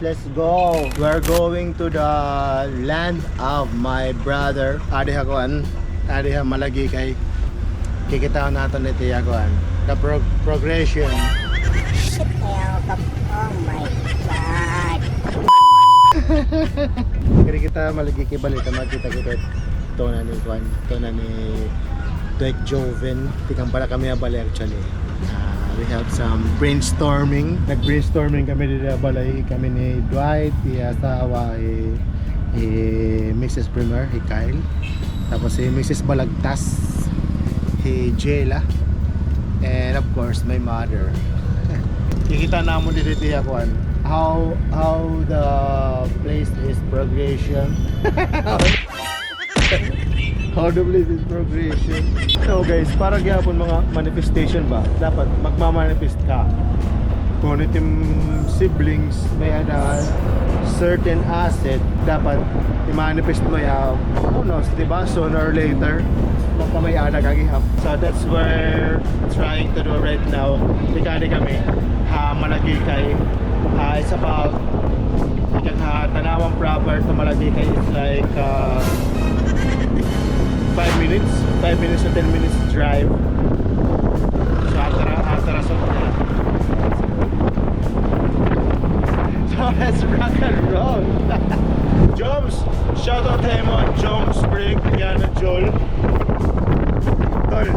let's go. We're going to the land of my brother. Adi hakuan, adi ha malagi kay kikita nato ni tiya kuan. The pro- progression. Oh my god. Kaya kita malagi kay balita makita kita to na ni kuan, to na ni Dwight Joven. Tikang pala kami abali actually. We have some brainstorming. Nag-brainstorming kami dito balay kami ni Dwight, si asawa, eh, eh, Mrs. Primer, si Kyle. Tapos si Mrs. Balagtas, si Jela. And of course, my mother. Kikita na mo dito tiya kuan. How how the place is progression. How the place is progression. So guys, para gyapon mga manifestation ba, dapat magmamanifest ka. Ano yung siblings may ada certain asset, dapat i-manifest mo ya who knows, di ba? Sooner or later, magkamayada kagihap. So that's where trying to do right now. Tikari kami, ha, malagi kay, ha, it's about ikang ha, tanawang proper to malagi kay is like, uh, 5 minutes, 5 minutes to 10 minutes drive. So after after a song na. So let's rock and roll. Joms, shout out kay mo, Joms Break, yan na Joel. Tol,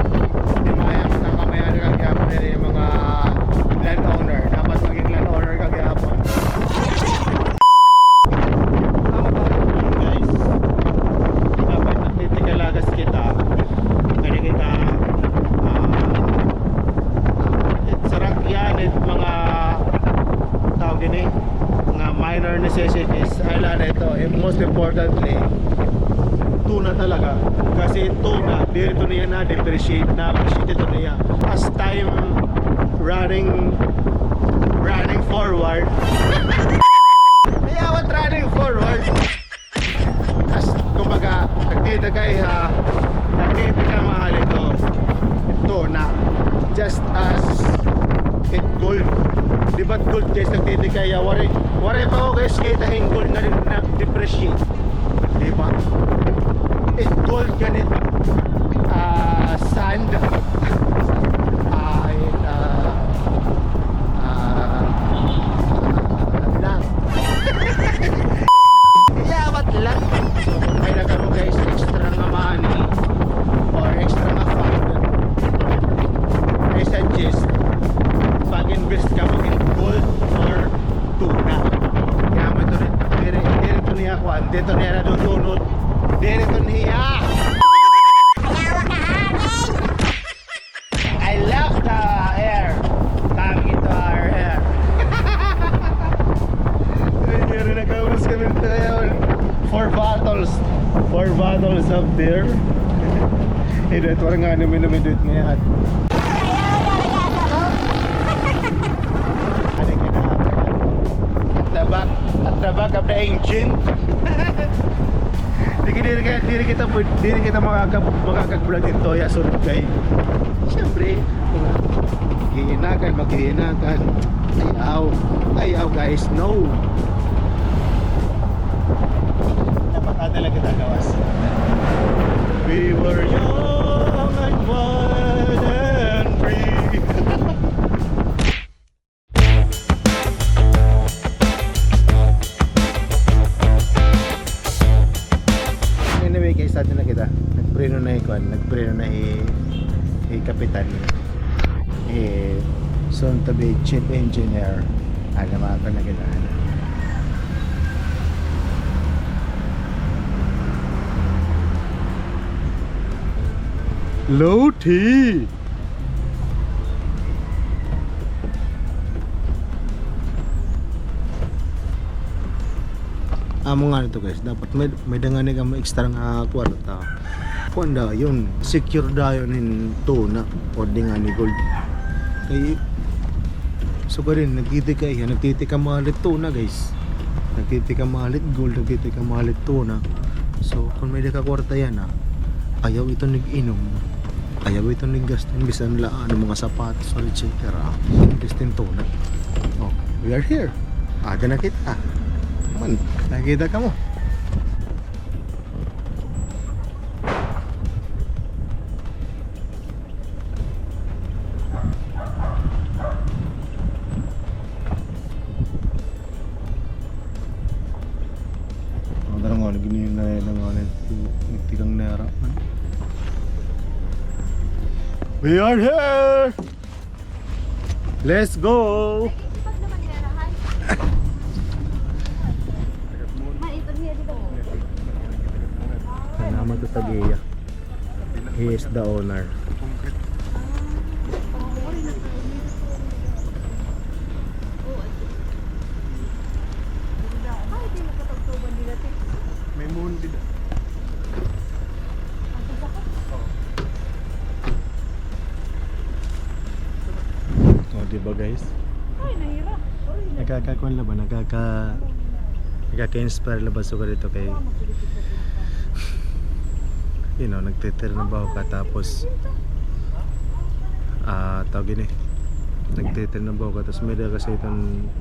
di maya makamaya na kagapon nila yung mga. Dapat maging landowner kagapon. Guys, dapat nagtitikalagas kita kaya kita uh, sarang yan at mga tawag din eh mga minor necessities ay lalo ito eh, most importantly tuna talaga. Kasi tuna dito na depreciate na appreciate ito niya as time running running forward. Yeah what running forward. As kumbaga nagtita kay ha? Nagtita ka mahal ito ito na. Just as it gold. Di ba't gold guys? Nagtita kay ha wari wari pa ako guys. Kita gold na rin na Four bottles beer. Eh, dito parang nga namin namin dito ngayon. Back, at the back of engine. Di di kita di kita di kita makakap makakag-vlog dito ya sunod kay. Siyempre, maghihinakan, maghihinakan. Ayaw, ayaw guys, no. Dapat na talaga tagawas. We were young and wild and free. Anyway guys, atin na kita. Nagpreno na ikuan, nagpreno na i, i kapitan. Eh, soon to be chief engineer. Alam mo na kita. Low tea. amo nga nito guys. Dapat may may dangani ka mo extra nga kwarta kuan da yun secure da yun in tuna. O di nga ni gold. Kay so ka rin nagtiti ka iya nagtiti ka mahalit tuna guys. Nagtiti ka mahalit gold nagtiti ka mahalit tuna. So kung may di ka yan ah ayaw ito nag-inom ayaw ito nag-gastin bisan laan ng mga sapatos or etc. Gastin tuna oh we are here Aga na kita. Man, nakita ka mo. Ang darang nga, gini na lang nga nagtigang nera. We are here! Let's go! Salamat to Tagiya. He is the owner. May moon din. Oh, di ba guys? Ay, nahirap. Ay, Nagkakakuan la ba? Nagkaka... Nagkaka-inspire la ba sa dito kay... You know, nagtitirnabaho ka tapos... Ah, tawag yun eh. Nagtitirnabaho ka tapos may kasi itong...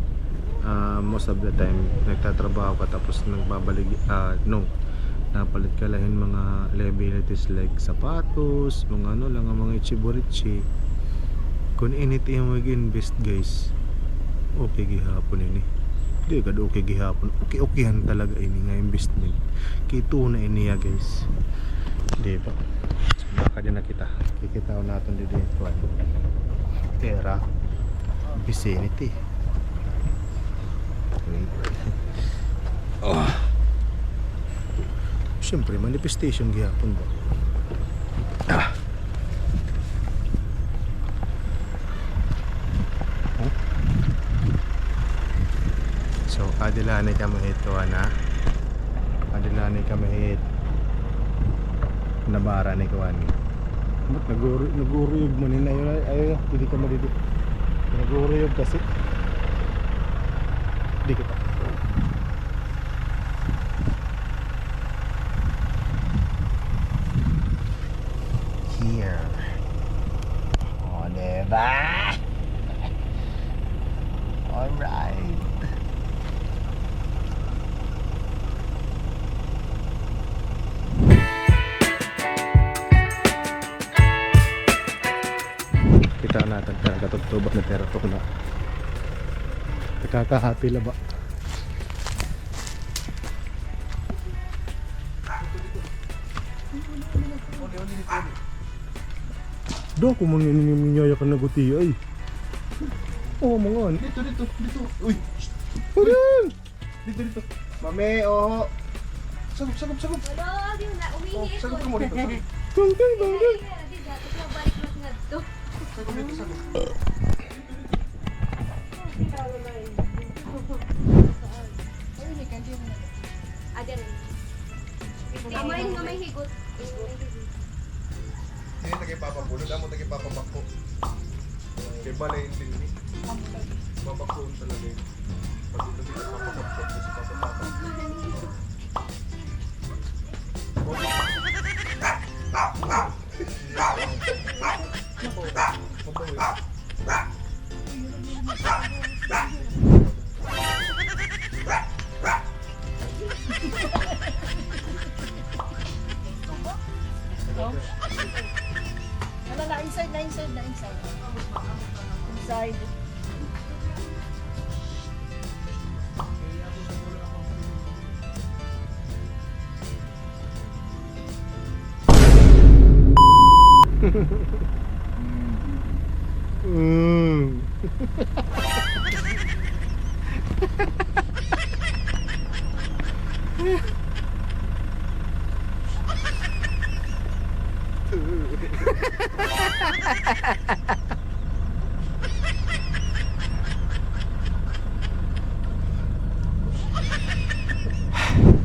ah, most of the time, nagtatrabaho ka tapos nagbabalik... Ah, no. Napalit ka lahin mga liabilities like sapatos, mga ano lang, ang mga ichiborichi. Kung init yung mag-invest guys, okay gihapon ini. Di ka okay gihapon. Okay okayhan talaga ini nga investment. Kito na ini ya guys. Di ba? Maka din na kita. Kikita ko natin di dito. Pera. Vicinity. Oh. Siyempre, manifestation gihapon ba? Ah. So, kadilani kami ito na kadilani kami hit nabara ni Kuan. Ba't naguro naguruyog mo ni yun? Ayaw, hindi ka madidi. Naguruyog kasi. Hindi kita. Here. O, diba? Alright. Kita katugtubak na pero tok na. Nakaka-happy la ba? Do ko man niniminyaya ka naguti ay. Oo mga ano. Dito, dito, dito. Uy, Ayan! dito, dito. Mame, oh. Sagop, sagop, sagop. Wala, di na. Oh, Umihi sagop ko. ka mo dito. Tungtong tungtong. Di na. Tapos balik mas nga dito. Kamay nga may higot. Hindi tagay papabulod, amo tagay papabakko. Kay balay yung din ni. Babakko talaga yun. Pag ito papabakko, kasi papabakko. Mabawi. Wala na, inside na, inside na, inside. Inside. Mm.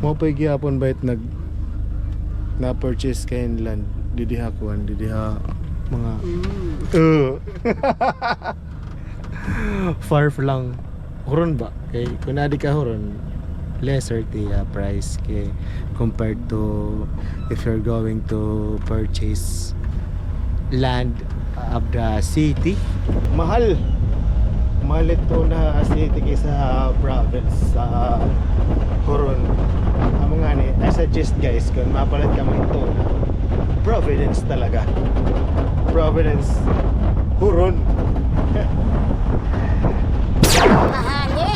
Mo pa gyapon bait nag na purchase kain land didiha kuan didiha mga Uh. Far lang huron ba kay kun adi ka huron lesser the uh, price kay compared to if you're going to purchase land of the city mahal malit to na city sa province sa Huron. Amo nga ni, I suggest guys kung mapalit ka mo ito Providence talaga. Providence Huron. Mahal